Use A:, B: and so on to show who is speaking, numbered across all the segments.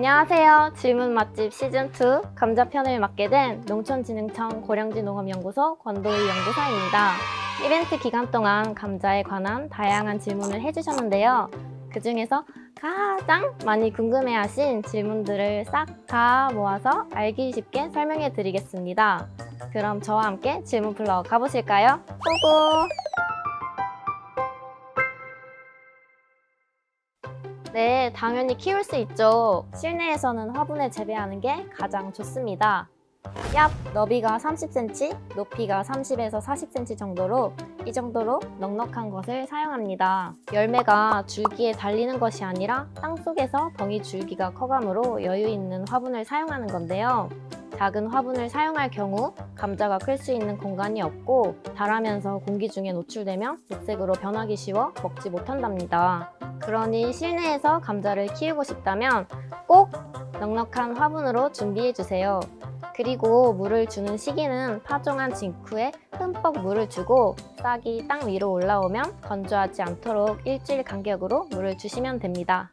A: 안녕하세요. 질문 맛집 시즌2 감자편을 맡게 된 농촌진흥청 고령지농업연구소 권도희 연구사입니다. 이벤트 기간 동안 감자에 관한 다양한 질문을 해주셨는데요. 그 중에서 가장 많이 궁금해하신 질문들을 싹 다 모아서 알기 쉽게 설명해 드리겠습니다. 그럼 저와 함께 질문 풀러 가보실까요? 고고! 네, 당연히 키울 수 있죠. 실내에서는 화분에 재배하는 게 가장 좋습니다. 얍! 너비가 30cm, 높이가 30에서 40cm 정도로 이 정도로 넉넉한 것을 사용합니다. 열매가 줄기에 달리는 것이 아니라 땅 속에서 덩이 줄기가 커가므로 여유 있는 화분을 사용하는 건데요. 작은 화분을 사용할 경우 감자가 클 수 있는 공간이 없고 자라면서 공기 중에 노출되면 녹색으로 변하기 쉬워 먹지 못한답니다. 그러니 실내에서 감자를 키우고 싶다면 꼭 넉넉한 화분으로 준비해 주세요. 그리고 물을 주는 시기는 파종한 직후에 흠뻑 물을 주고 싹이 땅 위로 올라오면 건조하지 않도록 일주일 간격으로 물을 주시면 됩니다.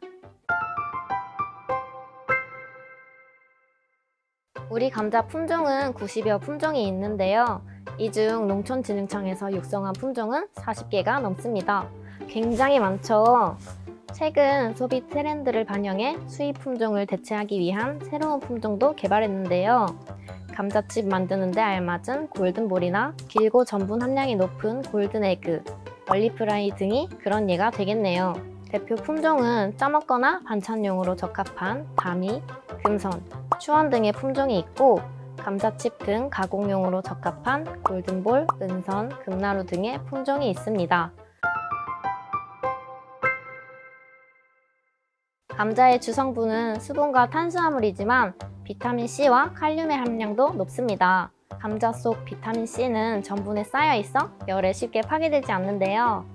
A: 우리 감자 품종은 90여 품종이 있는데요. 이 중 농촌진흥청에서 육성한 품종은 40개가 넘습니다. 굉장히 많죠? 최근 소비 트렌드를 반영해 수입 품종을 대체하기 위한 새로운 품종도 개발했는데요. 감자칩 만드는데 알맞은 골든볼이나 길고 전분 함량이 높은 골든에그, 얼리프라이 등이 그런 예가 되겠네요. 대표 품종은 쪄먹거나 반찬용으로 적합한 다미, 금선, 추원 등의 품종이 있고 감자칩 등 가공용으로 적합한 골든볼, 은선, 금나루 등의 품종이 있습니다. 감자의 주성분은 수분과 탄수화물이지만 비타민C와 칼륨의 함량도 높습니다. 감자 속 비타민C는 전분에 쌓여 있어 열에 쉽게 파괴되지 않는데요.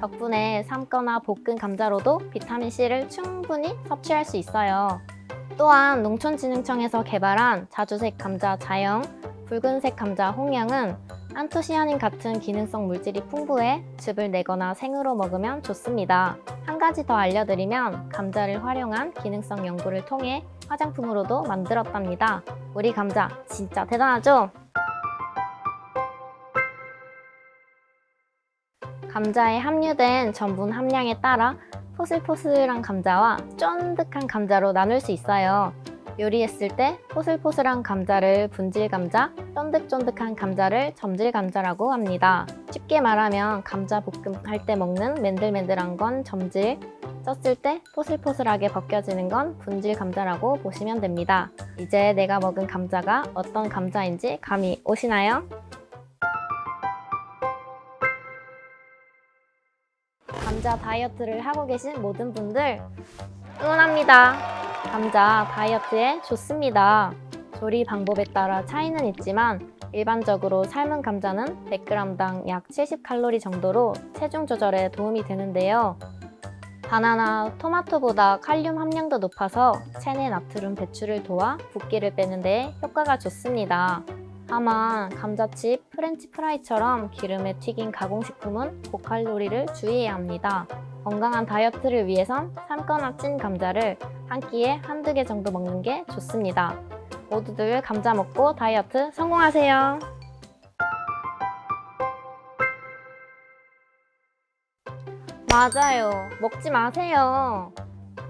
A: 덕분에 삶거나 볶은 감자로도 비타민C를 충분히 섭취할 수 있어요. 또한 농촌진흥청에서 개발한 자주색 감자 자영, 붉은색 감자 홍영은 안토시아닌 같은 기능성 물질이 풍부해 즙을 내거나 생으로 먹으면 좋습니다. 한 가지 더 알려드리면 감자를 활용한 기능성 연구를 통해 화장품으로도 만들었답니다. 우리 감자 진짜 대단하죠? 감자에 함유된 전분 함량에 따라 포슬포슬한 감자와 쫀득한 감자로 나눌 수 있어요. 요리했을 때 포슬포슬한 감자를 분질 감자, 쫀득쫀득한 감자를 점질 감자라고 합니다. 쉽게 말하면 감자 볶음 할 때 먹는 맨들맨들한 건 점질, 쪘을 때 포슬포슬하게 벗겨지는 건 분질 감자라고 보시면 됩니다. 이제 내가 먹은 감자가 어떤 감자인지 감이 오시나요? 감자 다이어트를 하고 계신 모든 분들 응원합니다. 감자 다이어트에 좋습니다. 조리 방법에 따라 차이는 있지만 일반적으로 삶은 감자는 100g당 약 70칼로리 정도로 체중 조절에 도움이 되는데요. 바나나, 토마토보다 칼륨 함량도 높아서 체내 나트륨 배출을 도와 붓기를 빼는 데 효과가 좋습니다. 다만 감자칩, 프렌치 프라이처럼 기름에 튀긴 가공식품은 고칼로리를 주의해야 합니다. 건강한 다이어트를 위해선 삶거나 찐 감자를 한 끼에 한두 개 정도 먹는 게 좋습니다. 모두들 감자 먹고 다이어트 성공하세요. 맞아요. 먹지 마세요.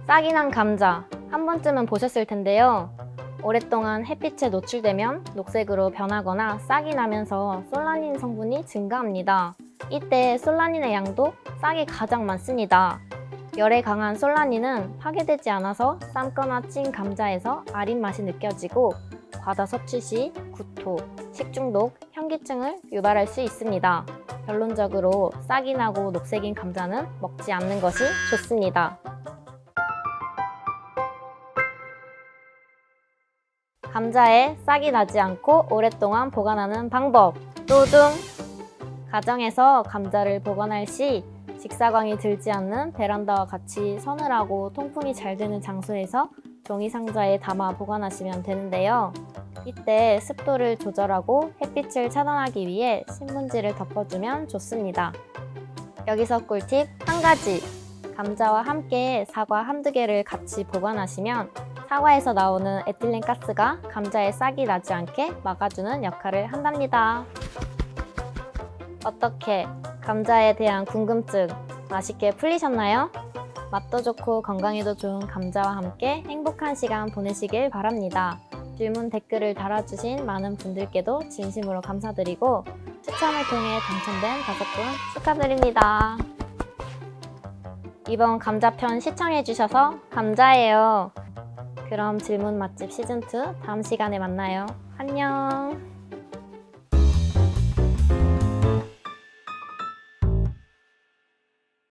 A: 싹이 난 감자 한 번쯤은 보셨을 텐데요. 오랫동안 햇빛에 노출되면 녹색으로 변하거나 싹이 나면서 솔라닌 성분이 증가합니다. 이때 솔라닌의 양도 싹이 가장 많습니다. 열에 강한 솔라닌은 파괴되지 않아서 삶거나 찐 감자에서 아린 맛이 느껴지고 과다 섭취 시 구토, 식중독, 현기증을 유발할 수 있습니다. 결론적으로 싹이 나고 녹색인 감자는 먹지 않는 것이 좋습니다. 감자에 싹이 나지 않고 오랫동안 보관하는 방법. 노둥! 가정에서 감자를 보관할 시 직사광이 들지 않는 베란다와 같이 서늘하고 통풍이 잘 되는 장소에서 종이 상자에 담아 보관하시면 되는데요. 이때 습도를 조절하고 햇빛을 차단하기 위해 신문지를 덮어주면 좋습니다. 여기서 꿀팁 한 가지! 감자와 함께 사과 한두 개를 같이 보관하시면 사과에서 나오는 에틸렌 가스가 감자에 싹이 나지 않게 막아주는 역할을 한답니다. 어떻게 감자에 대한 궁금증 맛있게 풀리셨나요? 맛도 좋고 건강에도 좋은 감자와 함께 행복한 시간 보내시길 바랍니다. 질문 댓글을 달아주신 많은 분들께도 진심으로 감사드리고 추첨을 통해 당첨된 다섯 분 축하드립니다. 이번 감자편 시청해주셔서 감사해요. 그럼 질문 맛집 시즌2 다음 시간에 만나요. 안녕.